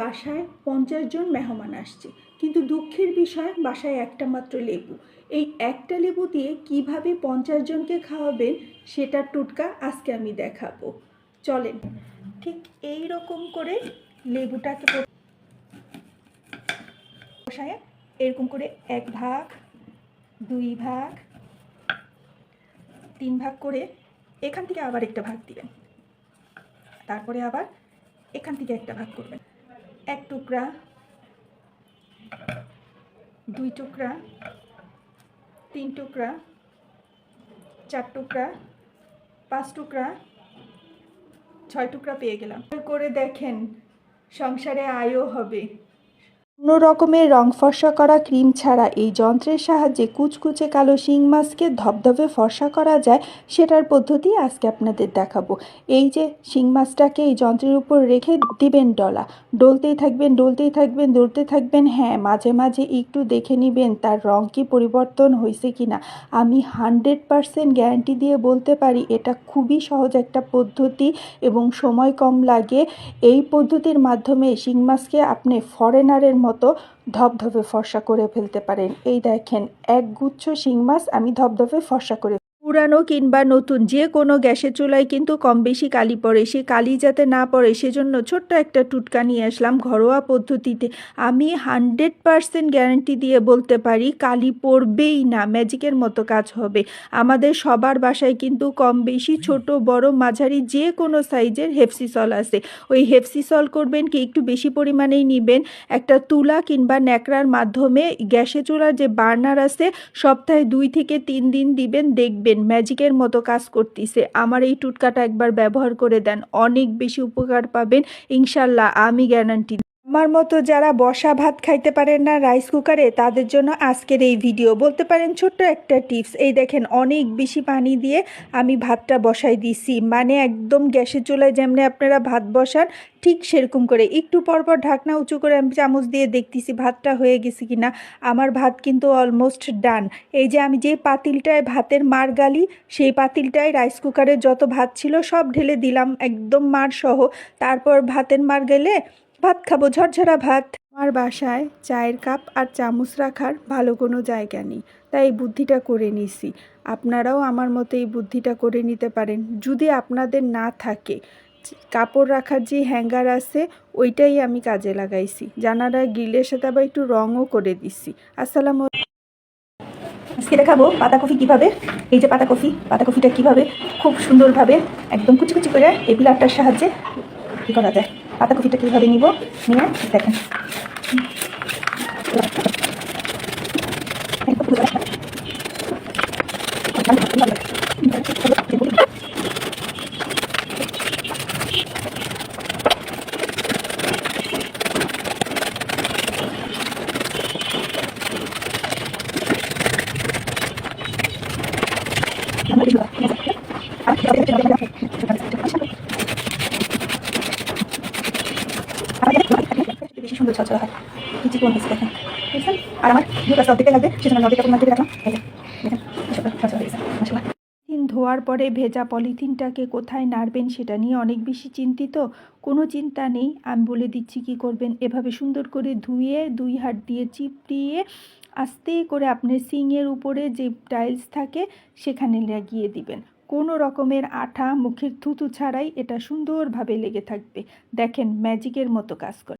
বাসায় পঞ্চাশ জন মেহমান আসছে। কিন্তু দুঃখের বিষয়, বাসায় একটা মাত্র লেবু। এই একটা লেবু দিয়ে কীভাবে পঞ্চাশ জনকে খাওয়াবেন, সেটার টুটকা আজকে আমি দেখাবো। চলেন, ঠিক এই রকম করে লেবুটাকে বসায় এরকম করে এক ভাগ, দুই ভাগ, তিন ভাগ করে এখান থেকে আবার একটা ভাগ দিবেন। তারপরে আবার এখান থেকে একটা ভাগ করবেন। এক টুকরা, দুই টুকরা, তিন টুকরা, চার টুকরা, পাঁচ টুকরা, ছয় টুকরা পেয়ে গেলাম। করে দেখেন সংসারে আয়ও হবে। কোনো রকমের রং ফর্সা করা ক্রিম ছাড়া এই যন্ত্রের সাহায্যে কুচকুচে কালো শিং মাছকে ধবধবে ফর্সা করা যায়, সেটার পদ্ধতি আজকে আপনাদের দেখাবো। এই যে শিং মাছটাকে এই যন্ত্রের উপর রেখে দিবেন ডলা, ডলতেই থাকবেন ডলতেই থাকবেন দৌড়তে থাকবেন হ্যাঁ মাঝে মাঝে একটু দেখে নেবেন তার রং কি পরিবর্তন হয়েছে কি না। আমি হানড্রেড পারসেন্ট গ্যারান্টি দিয়ে বলতে পারি, এটা খুবই সহজ একটা পদ্ধতি এবং সময় কম লাগে। এই পদ্ধতির মাধ্যমে শিং মাছকে আপনি ফরেনারের মতো ধপধপে ফর্সা করে ফেলতে পারেন। এই দেখেন, এক গুচ্ছ শিং মাছ আমি ধপধপে ফর্সা করে পুরানো কিংবা নতুন, যে কোনো গ্যাসের চুলায় কিন্তু কম বেশি কালি পড়ে। সে কালি যাতে না পড়ে, সেজন্য ছোট্ট একটা টুটকা নিয়ে আসলাম ঘরোয়া পদ্ধতিতে। আমি হানড্রেড পারসেন্ট গ্যারান্টি দিয়ে বলতে পারি, কালি পড়বেই না, ম্যাজিকের মতো কাজ হবে। আমাদের সবার বাসায় কিন্তু কম বেশি ছোট, বড়, মাঝারি যে কোনো সাইজের হেফসিসল আছে। ওই হেফসিসল করবেন কি, একটু বেশি পরিমাণেই নেবেন। একটা তুলা কিংবা ন্যাকড়ার মাধ্যমে গ্যাসে চুলার যে বার্নার আছে, সপ্তাহে দুই থেকে তিন দিন দিবেন, দেখবেন ম্যাজিকের মতো কাজ করতেছে। আমার এই টুটকাটা একবার ব্যবহার করে দেন। অনেক বেশি উপকার পাবেন, ইনশাল্লাহ। আমি গ্যারান্টি আমার মতো যারা বসা ভাত খাইতে পারেন না রাইস কুকারে তাদের জন্য আজকের এই ভিডিও বলতে পারেন ছোট্ট একটা টিপস এই দেখেন, অনেক বেশি পানি দিয়ে আমি ভাতটা বসাই দিছি। মানে একদম গ্যাসের চুলায় যেমনি আপনারা ভাত বসান, ঠিক সেরকম করে। একটু পরপর ঢাকনা উঁচু করে আমি চামচ দিয়ে দেখতেছি ভাতটা হয়ে গেছে কিনা। আমার ভাত কিন্তু অলমোস্ট ডান এই যে আমি যে পাতিলটায় ভাতের মার গালি, সেই পাতিলটায় রাইস কুকারে যত ভাত ছিল সব ঢেলে দিলাম, একদম মার সহ তারপর ভাতের মার গেলে ভাত খাব, ঝরঝরা ভাত। আমার বাসায় চায়ের কাপ আর চামচ রাখার ভালো কোনো জায়গা নেই, তাই এই বুদ্ধিটা করে নিছি। আপনারাও আমার মতো এই বুদ্ধিটা করে নিতে পারেন। যদি আপনাদের না থাকে কাপড় রাখার যে হ্যাঙ্গার আছে, ওইটাই আমি কাজে লাগাইছি। জানারা গ্রিলের সাথে আবার একটু রঙও করে দিছি। আসসালামু আজকে দেখাবো পাতাকপি কীভাবে? এই যে পাতাকপি পাতাকপিটা কীভাবে? খুব সুন্দরভাবে একদম কুচি কুচি করে এই পিলারটার সাহায্যে করা যায়। পাতাকপিটা কীভাবে নিব? নিয়ে দেখেন। বেশি সুন্দর হয়। হয়েছে দেখেন। আর আমার লাগবে, সেজন্য রাখলাম ধোয়ার পরে ভেজা পলিথিনটাকে কোথায় নাড়বেন সেটা নিয়ে অনেক বেশি চিন্তিত, কোনো চিন্তা নেই। আমি বলে দিচ্ছি কি করবেন? এভাবে সুন্দর করে ধুয়ে, দুই হাত দিয়ে চিপড়িয়ে, আস্তে করে আপনার সিংয়ের উপরে যে টাইলস থাকে, সেখানে লাগিয়ে দিবেন। কোনো রকমের আঠা, মুখের থুতু ছাড়াই এটা সুন্দরভাবে লেগে থাকবে। দেখেন, ম্যাজিকের মতো কাজ করে।